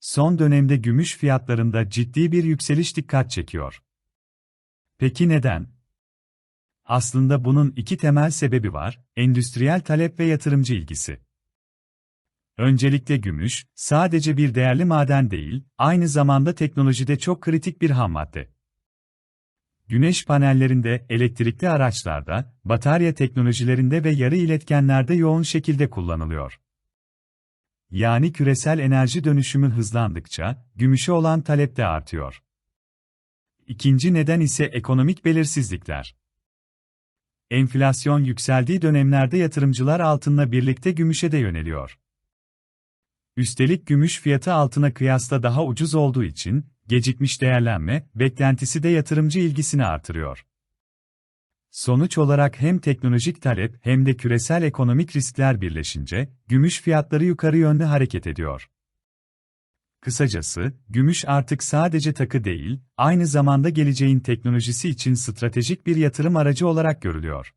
Son dönemde gümüş fiyatlarında ciddi bir yükseliş dikkat çekiyor. Peki neden? Aslında bunun iki temel sebebi var, endüstriyel talep ve yatırımcı ilgisi. Öncelikle gümüş, sadece bir değerli maden değil, aynı zamanda teknolojide çok kritik bir hammadde. Güneş panellerinde, elektrikli araçlarda, batarya teknolojilerinde ve yarı iletkenlerde yoğun şekilde kullanılıyor. Yani küresel enerji dönüşümü hızlandıkça, gümüşe olan talep de artıyor. İkinci neden ise ekonomik belirsizlikler. Enflasyon yükseldiği dönemlerde yatırımcılar altınla birlikte gümüşe de yöneliyor. Üstelik gümüş fiyatı altına kıyasla daha ucuz olduğu için, gecikmiş değerlenme, beklentisi de yatırımcı ilgisini artırıyor. Sonuç olarak hem teknolojik talep hem de küresel ekonomik riskler birleşince, gümüş fiyatları yukarı yönde hareket ediyor. Kısacası, gümüş artık sadece takı değil, aynı zamanda geleceğin teknolojisi için stratejik bir yatırım aracı olarak görülüyor.